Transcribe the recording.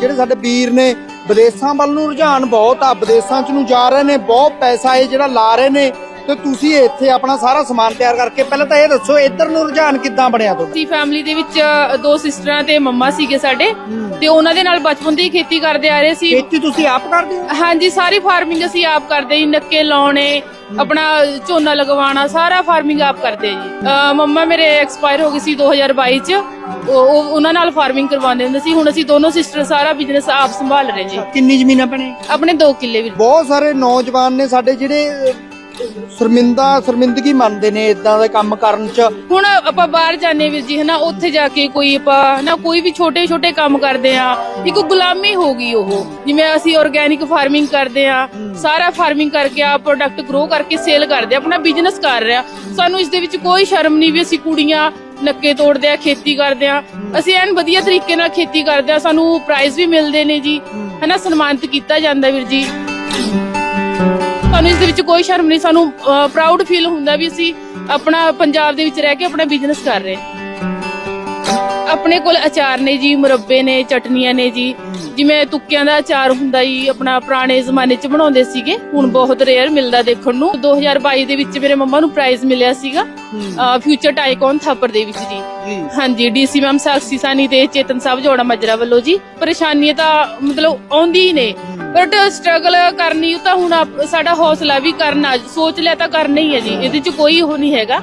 ਸਾਡੇ ਵੀਰ ਨੇ ਵਿਦੇਸ਼ਾਂ ਵੱਲ ਨੂੰ ਰੁਝਾਨ ਬਹੁਤ ਆ ਵਿਦੇਸ਼ਾਂ ਚ ਨੂੰ ਜਾ ਰਹੇ ਨੇ ਬਹੁਤ ਪੈਸਾ ਇਹ ਜਿਹੜਾ ਲਾ ਰਹੇ ਨੇ ਤੇ ਤੁਸੀਂ ਇੱਥੇ ਆਪਣਾ ਸਾਰਾ ਸਮਾਨ ਤਿਆਰ ਕਰਕੇ ਪਹਿਲਾਂ ਤਾਂ ਇਹ ਦੱਸੋ ਇੱਧਰ ਨੂੰ ਰੁਝਾਨ ਕਿੱਦਾਂ ਬਣਿਆ ਤੁਹਾਡਾ? ਸੀ ਫੈਮਿਲੀ ਦੇ ਵਿੱਚ ਦੋ ਸਿਸਟਰਾਂ ਤੇ ਮੰਮਾ ਸੀਗੇ ਸਾਡੇ ਤੇ ਉਹਨਾਂ ਦੇ ਨਾਲ ਬਚਪਨ ਦੀ ਖੇਤੀ ਕਰਦੇ ਆ ਰਹੇ ਸੀ। ਖੇਤੀ ਤੁਸੀਂ ਆਪ ਕਰਦੇ ਹੋ? ਹਾਂਜੀ ਸਾਰੀ ਫਾਰਮਿੰਗ ਅਸੀਂ ਆਪ ਕਰਦੇ ਜੀ ਨੱਕੇ ਲਾਉਣੇ ਆਪਣਾ ਝੋਨਾ ਲਗਵਾਉਣਾ ਸਾਰਾ ਫਾਰਮਿੰਗ ਆਪ ਕਰਦੇ ਜੀ। ਮੰਮਾ ਮੇਰੇ ਐਕਸਪਾਇਰ ਹੋ ਗਈ ਸੀ 2022 ਚ। ਉਹ ਉਹ- ਉਹਨਾਂ ਨਾਲ ਫਾਰਮਿੰਗ ਕਰਵਾਉਂਦੇ ਹੁੰਦੇ ਸੀ। ਹੁਣ ਅਸੀਂ ਦੋਨੋਂ ਸਿਸਟਰ ਸਾਰਾ ਬਿਜ਼ਨਸ ਆਪ ਸੰਭਾਲ ਰਹੇ ਜੀ। ਕਿੰਨੀ ਜ਼ਮੀਨਾਂ ਪਣੇ ਆਪਣੇ 2 ਕਿੱਲੇ ਵੀ। ਬਹੁਤ ਸਾਰੇ ਨੌਜਵਾਨ ਨੇ ਸਾਡੇ ਜਿਹੜੇ ਸ਼ਰਮਿੰਦਾ ਸ਼ਰਮਿੰਦਗੀ ਮੰਨਦੇ ਨੇ ਇਦਾਂ ਦੇ ਕੰਮ ਕਰਨ ਚ। ਹੁਣ ਆਪਾਂ ਬਾਹਰ ਜਾਂਦੇ ਵੀਰ ਜੀ ਹਨਾ ਉੱਥੇ ਜਾ ਕੇ ਕੋਈ ਆਪਾਂ ਨਾ ਕੋਈ ਵੀ ਛੋਟੇ ਛੋਟੇ ਕੰਮ ਕਰਦੇ ਆ ਇੱਕ ਗੁਲਾਮੀ ਹੋ ਗਈ ਉਹ। ਜਿਵੇਂ ਅਸੀਂ ਆਰਗੈਨਿਕ ਫਾਰਮਿੰਗ ਕਰਦੇ ਆ ਸਾਰਾ ਫਾਰਮਿੰਗ ਕਰਕੇ ਆ ਪ੍ਰੋਡਕਟ ਗਰੋ ਕਰਕੇ ਸੇਲ ਕਰਦੇ ਆ ਆਪਣਾ ਬਿਜ਼ਨਸ ਕਰ ਰਹੇ ਸਾਨੂੰ ਇਸ ਦੇ ਵਿੱਚ ਕੋਈ ਸ਼ਰਮ ਨਹੀਂ ਵੀ ਅਸੀਂ ਕੁੜੀਆਂ ਨੱਕੇ ਤੋੜਦੇ ਆ ਖੇਤੀ ਕਰਦੇ ਆ ਅਸੀਂ ਐਨ ਵਧੀਆ ਤਰੀਕੇ ਨਾਲ ਖੇਤੀ ਕਰਦੇ ਆ ਸਾਨੂੰ ਪ੍ਰਾਈਜ਼ ਵੀ ਮਿਲਦੇ ਨੇ ਜੀ। ਹਨਾ ਸਨਮਾਨਿਤ ਕੀਤਾ ਜਾਂਦਾ ਵੀਰ ਜੀ। ਸਾਨੂੰ ਇਸ ਦੇ ਵਿੱਚ ਕੋਈ ਸ਼ਰਮ ਨਹੀਂ ਸਾਨੂੰ ਪ੍ਰਾਊਡ ਫੀਲ ਹੁੰਦਾ ਵੀ ਅਸੀਂ ਆਪਣਾ ਪੰਜਾਬ ਦੇ ਵਿੱਚ ਰਹਿ ਕੇ ਆਪਣਾ ਬਿਜ਼ਨਸ ਕਰ ਰਹੇ। ਆਪਣੇ ਕੋਲ ਅਚਾਰ ਨੇ ਜੀ ਮੁਰੱਬੇ ਨੇ ਚਟਨੀਆਂ ਨੇ ਜੀ। ਜਿਵੇਂ ਤੁੱਕਿਆਂ ਦਾ ਅਚਾਰ ਹੁੰਦਾ ਜੀ ਆਪਣਾ ਪੁਰਾਣੇ ਜ਼ਮਾਨੇ 'ਚ ਬਣਾਉਂਦੇ ਸੀਗੇ ਹੁਣ ਬਹੁਤ ਰੇਅਰ ਮਿਲਦਾ ਦੇਖਣ ਨੂੰ। 2022 ਦੇ ਵਿੱਚ ਮੇਰੇ ਮੰਮਾ ਨੂੰ ਪ੍ਰਾਈਜ਼ ਮਿਲਿਆ ਸੀਗਾ ਫਿਊਚਰ ਟਾਈਕਨ ਥਾਪਰ ਦੇ ਵਿੱਚ ਜੀ। ਜੀ। ਹਾਂਜੀ ਡੀਸੀ ਮੈਮ ਸਾਕਸੀ ਸਾਨੀ ਤੇ ਚੇਤਨ ਸਾਹਿਬ ਜੋੜਾ ਮਜਰਾ ਵੱਲੋਂ ਜੀ। ਪਰੇਸ਼ਾਨੀ ਤਾਂ ਮਤਲਬ ਆਉਂਦੀ ਹੀ ਨੇ। ਬਟ ਸਟਰਗਲ uh, ਕਰਨੀ ਉਹ ਤਾਂ ਹੁਣ ਆਪ- ਸਾਡਾ ਹੌਸਲਾ ਵੀ ਕਰਨਾ, ਸੋਚ ਲਿਆ ਤਾਂ ਕਰਨਾ ਹੀ ਹੈ ਜੀ। ਇਹਦੇ 'ਚ ਕੋਈ ਉਹ ਨਹੀਂ ਹੈਗਾ।